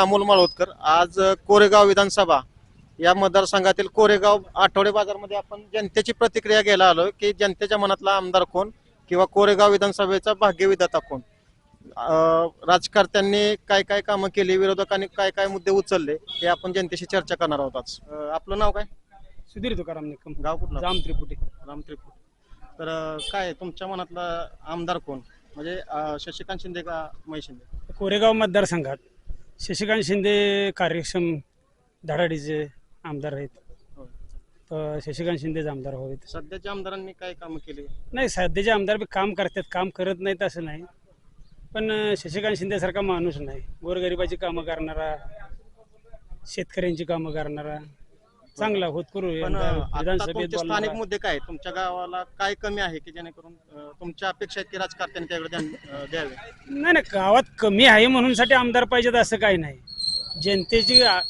अमोल माळोदकर. आज कोरेगाव विधानसभा या मतदारसंघातील कोरेगाव आठवडे बाजारमध्ये आपण जनतेची प्रतिक्रिया घ्यायला आलो की जनतेच्या मनातला आमदार कोण किंवा कोरेगाव विधानसभेचा भाग्यविधाता कोण? राजकारत्यांनी काय काय कामं केली विरोधकांनी काय काय मुद्दे उचलले हे आपण जनतेशी चर्चा करणार आहोत आज. अ, आपलं नाव काय? सुधीर तुकाराम निकम. गाव कुठलं? जाम त्रिपुटी. राम त्रिपुट. तर अ, काय तुमच्या मनातला आमदार कोण? म्हणजे अ, शशिकांत शिंदे का महेश शिंदे? कोरेगाव मतदारसंघात शशिकांत शिंदे कार्यक्षम धडाडीचे आमदार आहेत. शशिकांत शिंदेच आमदार हवेत सध्याच्या आमदारांनी काय कामं केली? नाही सध्याचे आमदार बी काम करतात. काम करत नाहीत असं नाही. पण अं, शशिकांत शिंदेसारखा माणूस नाही. गोरगरिबाची कामं करणारा शेतकऱ्यांची कामं करणारा चांगला होतकरू पण यंदा आता विधानसभेत तुमचे स्थानिक. मुद्दे काय आहेत? तुमच्या गावाला काय कमी आहे की जेणेकरून अं, तुमच्या अपेक्षा आहेत की राजकारत्यांनी त्याकडे ध्यान अं, द्यावे? नाही नाही गावात कमी आहे म्हणून साठी आमदार पाहिजेत असं काही नाही. जनतेची आ-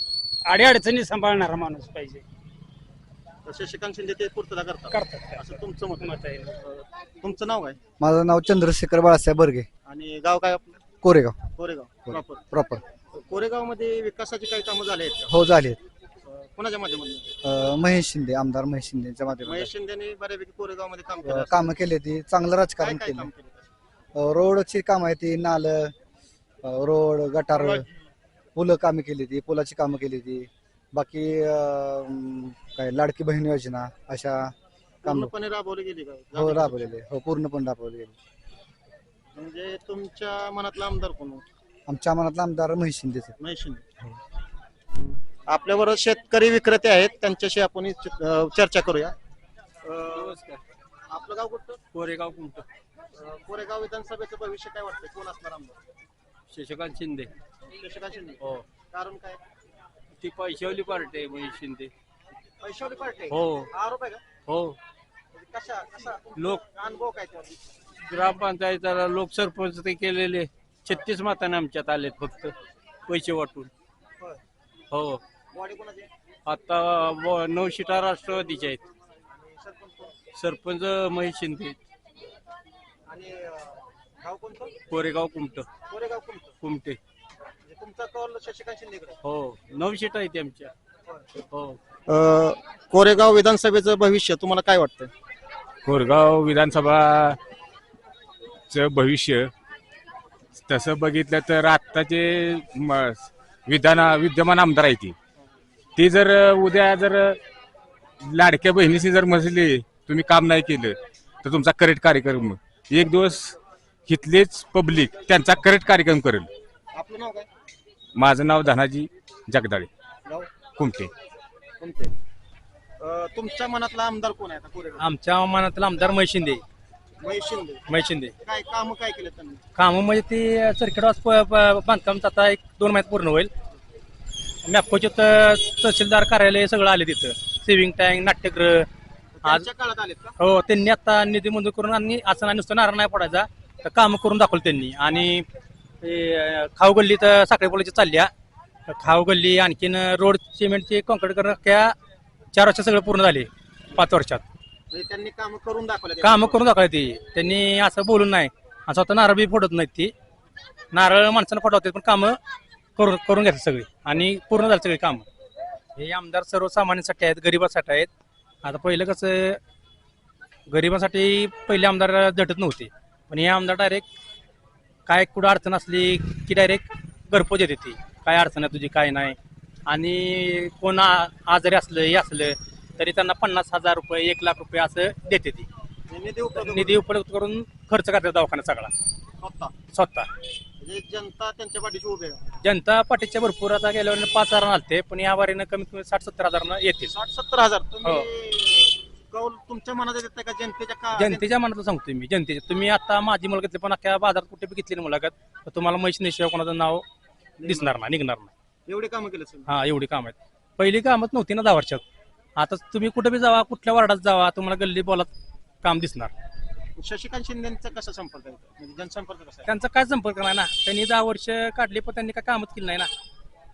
अडीअडचणी सांभाळणारा माणूस पाहिजे. तर शशिकांत शिंदे ते पूर्तता करतात. करतात असं तुमचं मत मत आहे. अं, तुमचं नाव काय? माझं नाव चंद्रशेखर बाळासाहेब बर्गे. आणि गाव काय आपलं? कोरेगाव. कोरेगाव प्रॉपर. प्रॉपर. कोरेगावमध्ये विकासाची काही कामं झाली आहेत हो झाले कोणाच्या माध्यमातून? अं, महेश शिंदे आमदार महेश शिंदेच्या महेश माध्यमातून शिंदेने बऱ्यापैकी कोरेगावमध्ये काम केलं अं, असेल. कामं केली ती चांगलं काय राजकारण काय केलं. काम केलं अं, रोडची कामं आहे ती नाल अं, रोड गटार पुलं कामं केली ती पुलाची कामं केली ती बाकी अं, काय लाडकी बहीण योजना अशा काम. पूर्णपणे राबवली गेली का? हो राबवलेले हो पूर्णपणे राबवले गेले. म्हणजे तुमच्या मनातला आमदार कोण आमच्या मनातला आमदार महेश शिंदेच. आहे. महेश शिंदे. आपल्याबरोबर शेतकरी विक्रेते आहेत त्यांच्याशी आपण च- अं, चर्चा करूया. अं, आपलं गाव कुठं कोरेगाव कुंट. अं, कोरेगाव विधानसभेचं भविष्य काय वाटतंय? कोण असणार आमदार? शशिकांत शिंदे. शशिकांत शिंदे. हो. कारण काय? ती पैशावली पार्टी आहे महेश शिंदे. पैशावली पार्टी? हो. आरोप आहे का? हो. कशा कसा लोक- अनुभव काय त्यावर? ग्रामपंचायतीला लोकसरपंच ते केलेले छत्तीस मताने आमच्यात आलेत फक्त पैसे वाटून. हो. बॉडी कोणाची? आहे? आता व- नऊ शिटा राष्ट्रवादीच्या आहेत. सरपंच कोण? सरपंच महेश शिंदे आणि अं, गाव कोणतं? कोरेगाव कुमट. कोरेगाव कोणतं कुमटे. म्हणजे तुमचा कौल शशिकांत शिंदेकडे हो नऊ शिटा आहेत आमच्या. हो. कोरेगाव विधानसभेचं भविष्य तुम्हाला काय वाटतं कोरगाव विधानसभाचं भविष्य तसं बघितलं तर आत्ताचे म- विधान विद्यमान आमदार आहे ती. ते जर उद्या जर लाडक्या बहिणीशी जर म्हटले तुम्ही काम नाही केलं तर तुमचा करेक्ट कार्यक्रम. एक दिवस इथलेच पब्लिक त्यांचा करेक्ट कार्यक्रम करेल. आपलं नाव काय? माझं नाव धनाजी जगदाळे. गाव कुमटे. कोणते अं, तुमच्या मनातला आमदार कोण आहे आता कोरेगाव आमच्या मनातला आमदार महेश शिंदे महेश शिंदे महेश शिंदे काय काम काय केलं त्यांनी? कामं म्हणजे ते सर्किट वास बांधकामचं आता एक दोन महिन्यात पूर्ण होईल. मॅप्कोचे तहसीलदार कार्यालय सगळं आले तिथं. सेव्हिंग टँक नाट्यगृह. आज त्यांच्या काळात आलेत का? हो त्यांनी आता निधी मंजूर करून आणि असं नाही नुसतं नारळ नाही पडायचा तर कामं करून दाखवलं त्यांनी. आणि ते, अं, खाऊ गल्ली तर साखळी पोळीची चालल्या. खाऊ गल्ली आणखीन रोड सिमेंटचे कॉन्क्रीट करणं त्या चार वर्ष सगळं पूर्ण झाले. पाच वर्षात. म्हणजे त्यांनी काम करून दाखवले कामं करून दाखवले ती. त्यांनी असं बोलून नाही. आणि स्वतः नारळ बी फोडत नाहीत ती. नारळ माणसानं फोडवते पण कामं करून करून घेतात सगळी. आणि पूर्ण झाली सगळी कामं. हे आमदार सर्वसामान्यांसाठी आहेत गरिबासाठी आहेत. आता पहिलं कसं गरिबासाठी पहिले आमदार झटत नव्हते. पण हे आमदार डायरेक्ट काय कुठं अडचण असली की डायरेक्ट घरपोच येते ती. काय अडचण आहे तुझी काय नाही. आणि कोण आजारी असलं हे असलं तरी त्यांना पन्नास हजार रुपये एक लाख रुपये असं देते ती. निधी उपलब्ध निधी उपलब्ध करून खर्च करतात दवाखाना सगळा. स्वतः? स्वतः. म्हणजे जनता त्यांच्या पाठीशी उभे आहे. जनता पार्टीच्या भरपूर आता गेल्या वेळेला पाच हजार आलते पण या वारीनं कमीत कमी साठ सत्तर हजारानं येतील. साठ सत्तर हजार. हो. तुम्ही कौल तुमच्या मनात येत का जनतेच्या का जनतेच्या मनात सांगतोय मी जनतेच्या. तुम्ही आता माझी मुलाखत घेतली पण अख्ख्या बाजारात कुठे बी घेतली ना मुलाखत. तर तुम्हाला मैशिनेशिवाय कोणाचं नाव दिसणार नाही निघणार नाही. एवढे काम केले हा एवढी काम आहेत. पहिली कामच नव्हती ना दहा वर्षात आता तुम्ही कुठे बी जावा कुठल्या वार्डात जावा तुम्हाला गल्ली बोलात काम दिसणार. शशिकांत शिंदेचा कसा संपर्क आहे? म्हणजे जनसंपर्क कसा आहे? त्यांचा काय संपर्क नाही ना? त्यांनी दहा वर्ष काढले पण त्यांनी काय कामच केलं नाही ना?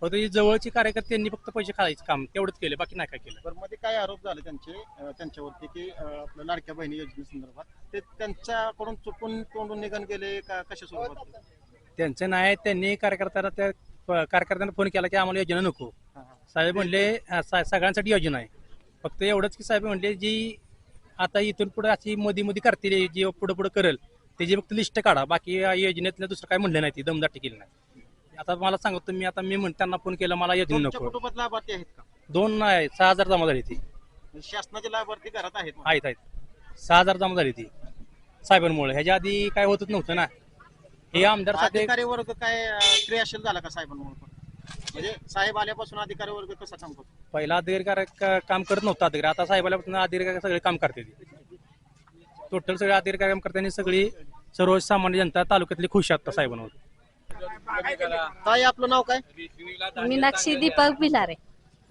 फक्त ही जवळची कार्यकर्ते त्यांनी फक्त पैसे खायचे काम तेवढंच केले बाकी नाही काय केलं. तर मध्ये काय आरोप झाले त्यांचे अं, त्यांच्यावरती की अं, आपल्या लाडक्या बहिणी योजनेसंदर्भात ते त्यांच्याकडून चुकून तोंडून निघन गेले का कशा स्वरूपात त्यांचं नाही त्यांनी कार्यकर्त्याला त्या प- कार्यकर्त्यांना फोन केला की आम्हाला योजना नको. साहेब म्हणले "हा, सा- सगळ्यांसाठी योजना आहे. फक्त एवढंच की साहेब म्हणले जी आता इथून पुढे अशी मोदी मोदी करतील जी पुढे पुढे करेल त्याची फक्त लिस्ट काढा. बाकी या योजनेतलं दुसरं काय म्हणलं नाही ती दमदाटी केली नाही. आता मला सांगतो मी आता मी म्हण त्यांना फोन केला मला योजना तुमच्या नको. कुटुंबात लाभार्थी आहेत का? दोन नाही सहा हजार जमा झाली ती. शासनाचे लाभार्थी घरात आहेत. आहेत आहेत. सहा हजार जमा झाली ती. साहेबांमुळे. ह्याच्या आधी काय होतच नव्हतं ना. हे आमदार अधिकारी वर्ग काय अं, क्रियाशील झाला का साहेबांमुळे? म्हणजे साहेब आल्यापासून अधिकारी वर्ग कसा काम करतो? पहिला अधिकारी का- काम करत नव्हता अधिकारी. आता साहेबाला अधिकारी सगळे काम करते टोटल सगळे अधिकारी काम करताना सगळी सर्वसामान्य जनता तालुक्यातली खुश आहेत साहेबांवर. ताई आपलं नाव काय? मीनाक्षी दीपक भिलारे.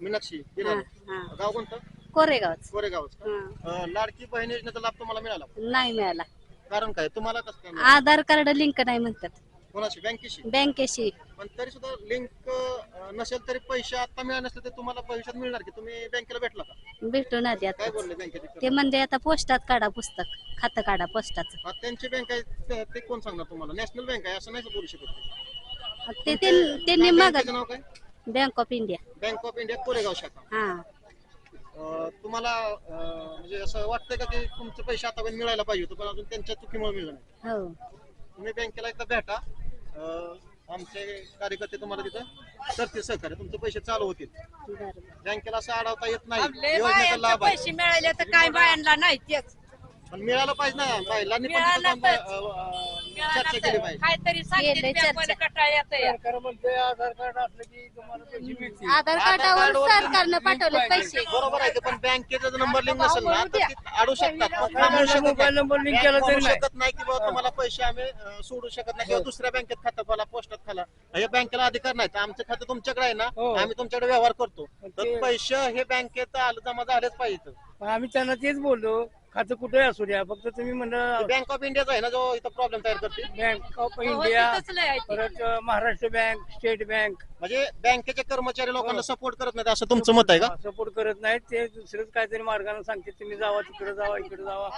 मीनाक्षी हा, बिलारी. हा. गाव कोणतं? कोरेगावच. कोरेगावच का? हा. अं, लाडकी बहीण योजनेचा लाभ तुम्हाला मिळाला? नाही मिळाला. कारण काय? तुम्हाला कसं काय मिळालं? आधार कार्ड लिंक नाही म्हणतात. कोणाशी? बँकेशी. बँकेशी. पण तरी सुद्धा लिंक नसेल तरी पैसे आता मिळाले नसले तर तुम्हाला भविष्यात मिळणार की? तुम्ही बँकेला भेटला का? भेटून आली काय आता. बोलले बँकेचे ते म्हणजे आता पोस्टात काढा पुस्तक. खातं काढा पोस्टाचं. हा, त्यांची बँक आहे ते- ते कोण सांगणार तुम्हाला? नॅशनल बँक आहे असं नाही बोलू शकत? ते ते- त्यांनी काय बँकेचं नाव काय? Bank of India. Bank of India Koregaon शाखा. हा. अं, तुम्हाला अं, म्हणजे असं वाटतंय का की तुमचे पैसे आतापर्यंत मिळायला पाहिजे होते पण अजून त्यांच्या चुकीमुळे मिळलं नाही? हो. तुम्ही बँकेला एकदा भेटा. आमचे कार्यकर्ते तुम्हाला तिथं करतील सहकार्य तुमचे पैसे चालू होतील. बँकेला असं अडवता येत नाही. आपले योजनेचा बायांना लाभ आहे. पैसे मिळाले तर काय बायांना नाही तेच. पण मिळालं पाहिजे ना महिलांनी पण मिळालं तिथं जाऊन, पाहिजे. अं, अं, चर्चा केली पाहिजे. काहीतरी चर्चा. आधार कार्डावर सरकारनं पाठवले पैसे. बरोबर आहे ते, पण बँकेचा नंबर लिंक नसेल ना तर ते अडू शकतात. पण थांबवू शकत नाही. बँक म्हणू शकत नाही की बाबा तुम्हाला पैसे आम्ही अं, सोडू शकत नाही किंवा दुसऱ्या बँकेत खातं खोला पोस्टात खाला. हे बँकेला अधिकार नाही तर आमचं खातं तुमच्याकडे आहे ना आम्ही तुमच्याकडे व्यवहार करतो. तर पैसे हे बँकेत आलं जमा झालेच पाहिजे. पण आम्ही त्यांना तेच बोललो. खातं कुठे असू द्या फक्त तुम्ही म्हणलं बँक ऑफ इंडियाचा आहे ना जो इथं प्रॉब्लेम तयार करते? बँक ऑफ हो, इंडिया. परत महाराष्ट्र बँक स्टेट बँक म्हणजे बँकेचे कर्मचारी लोकांना सपोर्ट करत नाहीत असं तुमचं मत आहे का? सपोर्ट करत नाहीत. ते दुसरंच काहीतरी मार्गाने सांगते तुम्ही जावा तिकडे जावा इकडे जावा.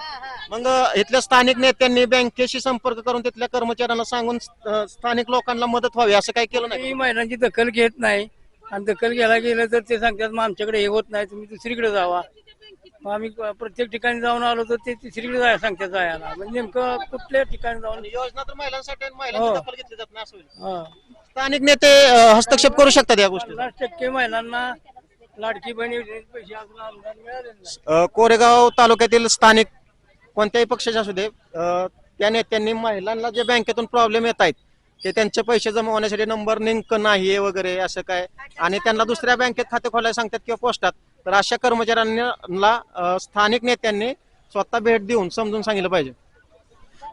मग इथल्या स्थानिक नेत्यांनी बँकेशी संपर्क करून तिथल्या कर्मचाऱ्यांना सांगून अं, स्थानिक लोकांना मदत व्हावी असं काही केलं नाही महिलांची दखल घेत नाही. आणि दखल घ्यायला गेलं तर ते सांगतात मग आमच्याकडे हे होत नाही तुम्ही दुसरीकडे जावा. मग आम्ही प्रत्येक ठिकाणी जाऊन आलो तर ते तिसरीकडे जायला सांगतात जायला म्हणजे नेमकं कुठल्या ठिकाणी जाऊन आणि योजना तर महिलांसाठी आणि महिलांची हो. दखल घेतली जात नाही असं होईल. हा. स्थानिक नेते अं, हस्तक्षेप करू शकतात या गोष्टी पन्नास टक्के महिलांना लाडकी बहीण योजनेचे पैसे अजून अनुदान मिळालेले नाही अ, कोरेगाव तालुक्यातील स्थानिक कोणत्याही पक्षाचे असू दे अ, त्या नेत्यांनी महिलांना जे बँकेतून प्रॉब्लेम येत आहेत ते त्यांचे पैसे जमा होण्यासाठी नंबर लिंक नाही वगैरे असं काय आणि त्यांना दुसऱ्या बँकेत खाते खोलायला सांगतात किंवा पोस्टात तर अशा कर्मचाऱ्यांना स्थानिक नेत्यांनी स्वतः भेट देऊन समजून सांगितलं पाहिजे.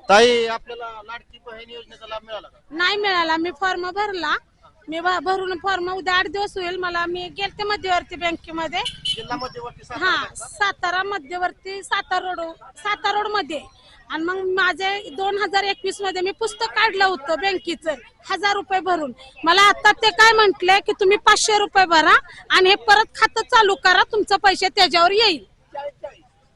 ताई आपल्याला लाडकी बहीण योजनेचा लाभ मिळाला का? नाही मिळाला. मी फॉर्म भरला. मी भ- भरून फॉर्म उद्या आठ दिवस होईल मला. मी गेलते मध्यवर्ती बँकेमध्ये. जिल्हा मध्यवर्ती साखर हा? सातारा मध्यवर्ती सातारा रोड सातारा रोडमध्ये आणि मग माझे दोन हजार एकवीसमध्ये मी पुस्तक काढलं होतं बँकेचं हजार रुपये भरून. मला आता ते काय म्हंटले की तुम्ही पाचशे रुपये भरा आणि हे परत खातं चालू करा तुमचं पैसे त्याच्यावर येईल.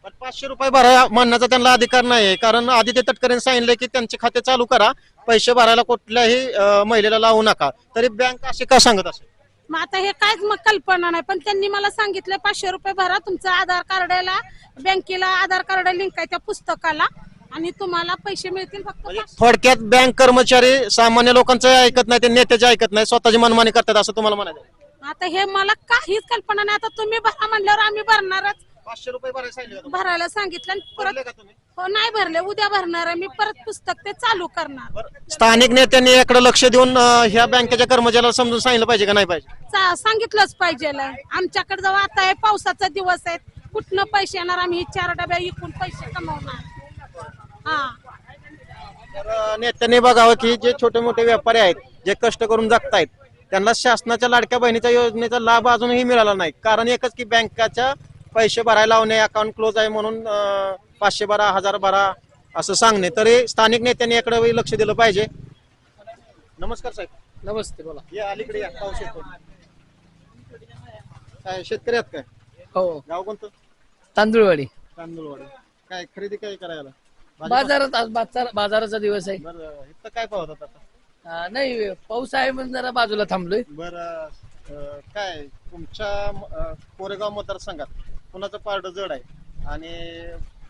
पण पाचशे रुपये भरा म्हणण्याचा त्यांना अधिकार नाही कारण आदित्य तटकरेंनी सांगितलं की त्यांचे खाते चालू करा पैसे भरायला कुठल्याही अं, महिलेला लावू नका. तरी बँक असे का सांगत असेल? मग आता हे काहीच मग कल्पना नाही पण त्यांनी मला सांगितलं पाचशे रुपये भरा तुमचं आधार कार्डाला बँकेला आधार कार्ड लिंक आहे त्या पुस्तकाला आणि तुम्हाला पैसे मिळतील फक्त म्हणजे पाचशे. थोडक्यात बँक कर्मचारी सामान्य लोकांचं ऐकत नाही ते नेत्याचे ऐकत नाही स्वतःची मनमानी करतात असं तुम्हाला म्हणायचं आता हे मला काहीच कल्पना नाही आता तुम्ही भरा म्हणल्यावर आम्ही भरणारच. पाचशे रुपये भरायला सांगितलं का तुम्हाला? भरायला सांगितलं आणि भरले परत का तुम्ही? हो नाही भरले. उद्या भरणार आहे. मी परत पुस्तक ते चालू करणार. बरं. स्थानिक नेत्यांनी याकडे लक्ष देऊन अं, ह्या बँकेच्या कर्मचाऱ्याला समजून सांगितलं पाहिजे का नाही पाहिजे? सांगितलंच पाहिजे आमच्याकडे जेव्हा आता आहे पावसाचा दिवस आहे. कुठनं पैसे येणार? आम्ही हे चार डब्या विकून पैसे कमवणार. हा. तर अं, नेत्यांनी बघावं की जे छोटे मोठे व्यापारी आहेत जे कष्ट करून जगतायत त्यांना शासनाच्या लाडक्या बहिणीच्या योजनेचा लाभ अजूनही मिळाला नाही. कारण एकच की बँकाच्या पैसे भरायला लावणे अकाउंट क्लोज आहे म्हणून पाचशे बारा हजार बारा असं सांगणे. तरी स्थानिक नेत्यांनी याकडे लक्ष दिलं पाहिजे. नमस्कार साहेब. नमस्ते बोला. या अलीकडे या पाऊस येतो काय शेतकरी आहेत काय? हो. गाव कोणतं? तांदूळवाडी. तांदूळवाडी. काय खरेदी काय करायला? बाजारात आज बाजार बाजाराचा दिवस आहे. बरं इथं काय पाहत आता? नाही पाऊस आहे म्हणून जरा बाजूला थांबलोय. बर काय तुमच्या अं, कोरेगाव मतदारसंघात कुणाचं पारड जड आहे आणि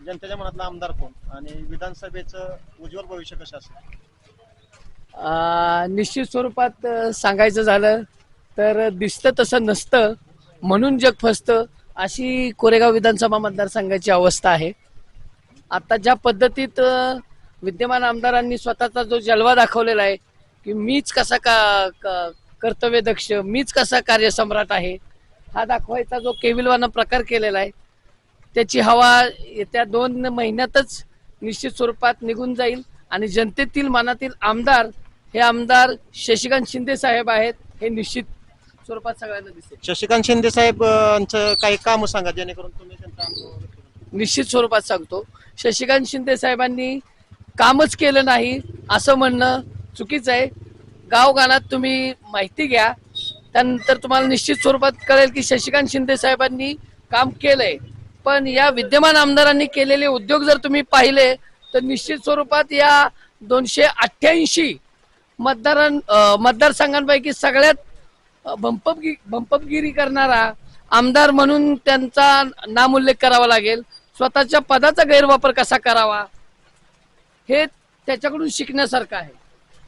जनतेच्या मनातला आमदार कोण? आणि विधानसभेचं उज्ज्वल भविष्य कसं असेल? निश्चित स्वरूपात सांगायचं झालं तर दिसतं तसं नसतं. म्हणून जग फसतं अशी कोरेगाव विधानसभा मतदारसंघाची अवस्था आहे. आता ज्या पद्धतीत विद्यमान आमदारांनी स्वतःचा जो जलवा दाखवलेला आहे की मीच कसा का क- कर्तव्यदक्ष मीच कसा कार्यसम्राट आहे हा दाखवायचा जो केविलवाना प्रकार केलेला आहे त्याची हवा येत्या दोन महिन्यातच निश्चित स्वरूपात निघून जाईल आणि जनतेतील मनातील आमदार हे आमदार शशिकांत शिंदे साहेब आहेत हे निश्चित स्वरूपात सगळ्यांना दिसेल. शशिकांत शिंदे साहेब यांचं काही काम सांगा जेणेकरून तुम्ही त्यांचा. निश्चित स्वरूपात सांगतो. शशिकांत शिंदे साहेबांनी कामच केलं नाही असं म्हणणं चुकीचं आहे. गावगानात तुम्ही माहिती घ्या त्यानंतर तुम्हाला निश्चित स्वरूपात कळेल की शशिकांत शिंदे साहेबांनी काम केलंय. पण या विद्यमान आमदारांनी केलेले उद्योग जर तुम्ही पाहिले तर निश्चित स्वरूपात या दोनशे अठ्ठ्याऐंशी मतदारां मतदारसंघांपैकी सगळ्यात अं, बंपपगी करणारा आमदार म्हणून त्यांचा नामोल्लेख करावा लागेल. स्वतःच्या पदाचा गैरवापर कसा करावा? हे त्याच्याकडून शिकण्यासारखं आहे.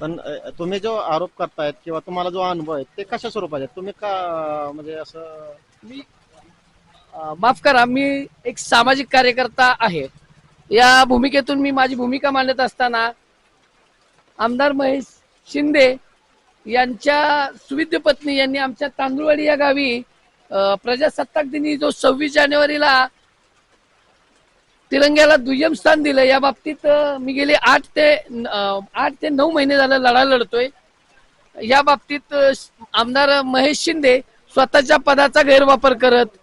पण तुम्ही जो आरोप करतायत किंवा तुम्हाला जो अनुभव आहे ते कशा स्वरूपाचे आहेत? तुम्ही का म्हणजे असं मी माफ करा मी एक सामाजिक कार्यकर्ता आहे. या भूमिकेतून मी माझी भूमिका मांडत असताना आमदार महेश शिंदे यांच्या सुविद्य पत्नी यांनी आमच्या तांदुळवाडी या गावी प्रजासत्ताक दिनी जो सव्वीस जानेवारीला तिरंग्याला दुय्यम स्थान दिलं. या बाबतीत मी गेले आठ ते आठ ते नऊ महिने झालं लढा लढतोय. या बाबतीत आमदार महेश शिंदे स्वतःच्या पदाचा गैरवापर करत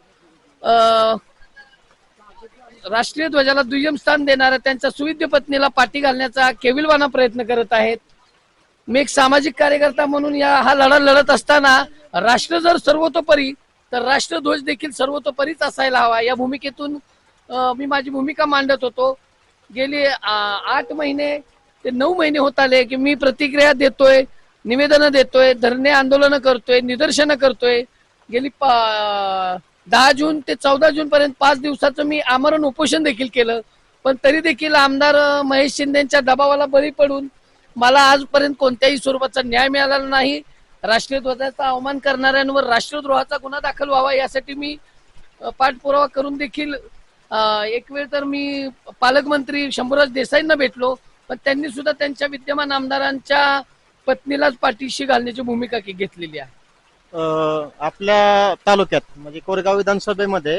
राष्ट्रीय ध्वजाला दुय्यम स्थान देणाऱ्या त्यांच्या सुविद्य पत्नीला पाठी घालण्याचा केविलवाना प्रयत्न करत आहेत. मी एक सामाजिक कार्यकर्ता म्हणून या हा लढा लढत असताना राष्ट्र जर सर्वतोपरी तर राष्ट्रध्वज देखील सर्वतोपरीच असायला हवा. या भूमिकेतून मी माझी भूमिका मांडत होतो. गेली आठ महिने ते नऊ महिने होत आले की मी प्रतिक्रिया देतोय निवेदनं देतोय धरणे आंदोलनं करतोय निदर्शनं करतोय. गेली पा- दहा जून ते चौदा जून पर्यंत पाच दिवसाचं मी आमरण उपोषण देखील केलं. पण तरी देखील आमदार महेश शिंदेच्या दबावाला बळी पडून मला आजपर्यंत कोणत्याही स्वरूपाचा न्याय मिळाला नाही. राष्ट्रीय ध्वजाचा अवमान करणाऱ्यांवर राष्ट्रद्रोहाचा गुन्हा दाखल व्हावा यासाठी मी पाठपुरावा करून देखील एक वेळ तर मी पालकमंत्री शंभूराज देसाईंना भेटलो पण त्यांनी सुद्धा त्यांच्या विद्यमान आमदारांच्या पत्नीलाच पाठीशी घालण्याची भूमिका घेतलेली आहे. आपल्या तालुक्यात म्हणजे कोरेगाव विधानसभेमध्ये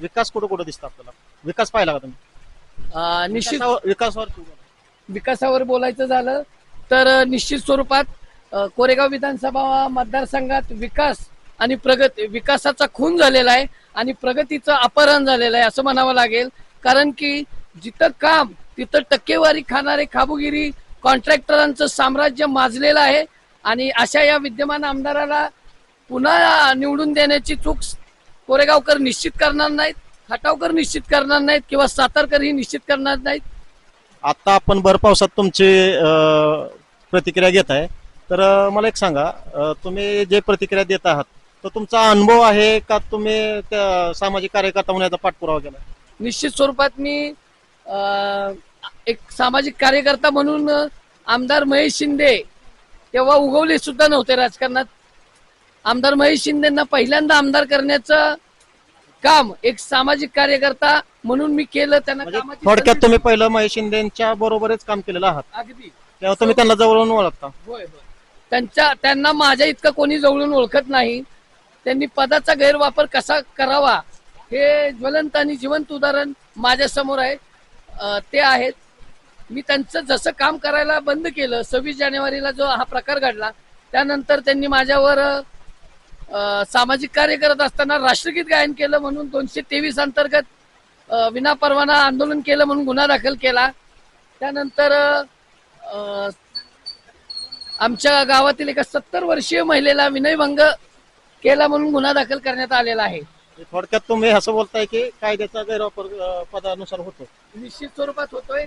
विकास कुठं कुठं दिसतो आपल्याला? विकास पाहिला का तुम्ही? निश्चित विकासावर- विकासावर बोलायचं झालं तर निश्चित स्वरूपात कोरेगाव विधानसभा मतदारसंघात विकास आणि प्रगती विकासाचा खून झालेला आहे आणि प्रगतीचं अपहरण झालेलं आहे असं म्हणावं लागेल. कारण की जिथं काम तिथं टक्केवारी खाणारे खाबुगिरी कॉन्ट्रॅक्टरांचं साम्राज्य माजलेलं आहे आणि अशा या विद्यमान आमदाराला पुन्हा निवडून देण्याची चूक कोरेगावकर निश्चित करणार नाहीत खटावकर निश्चित करणार नाहीत किंवा सातारकर ही निश्चित करणार नाहीत. आता आपण भरपावसात तुमची प्रतिक्रिया घेत आहे. तर मला एक सांगा तुम्ही जे प्रतिक्रिया देत आहात तर तुमचा अनुभव आहे का तुम्ही त्या सामाजिक कार्यकर्ता म्हणून याचा पाठपुरावा केला? निश्चित स्वरूपात मी अ, एक सामाजिक कार्यकर्ता म्हणून आमदार महेश शिंदे तेव्हा उगवले सुद्धा नव्हते राजकारणात. आमदार महेश शिंदेना पहिल्यांदा आमदार करण्याचं काम एक सामाजिक कार्यकर्ता म्हणून मी केलं त्यांना म्हणजे कामाची थोडक्यात संधी- तुम्ही पहिलं महेश शिंदेच्या बरोबरच काम केलेलं आहात. अगदी. तेव्हा तुम्ही त्यांना जवळून ओळखता. होय होय. त्यांच्या त्यांना माझ्या इतकं कोणी जवळून ओळखत नाही. त्यांनी पदाचा गैरवापर कसा करावा हे ज्वलंत आणि जिवंत उदाहरण माझ्यासमोर आहे. ते आहेत. मी त्यांचं जसं काम करायला बंद केलं सव्वीस जानेवारीला जो हा प्रकार घडला त्यानंतर त्यांनी माझ्यावर सामाजिक कार्य करत असताना राष्ट्रगीत गायन केलं म्हणून दोनशे तेवीस अंतर्गत विनापरवाना आंदोलन केलं म्हणून गुन्हा दाखल केला. त्यानंतर आमच्या गावातील एका सत्तर वर्षीय महिलेला विनयभंग केला म्हणून गुन्हा दाखल करण्यात आलेला आहे. म्हणजे थोडक्यात तुम्ही असं बोलताय की कायद्याचा गैरवापर अं, पदानुसार होतो. निश्चित स्वरूपात होतोय.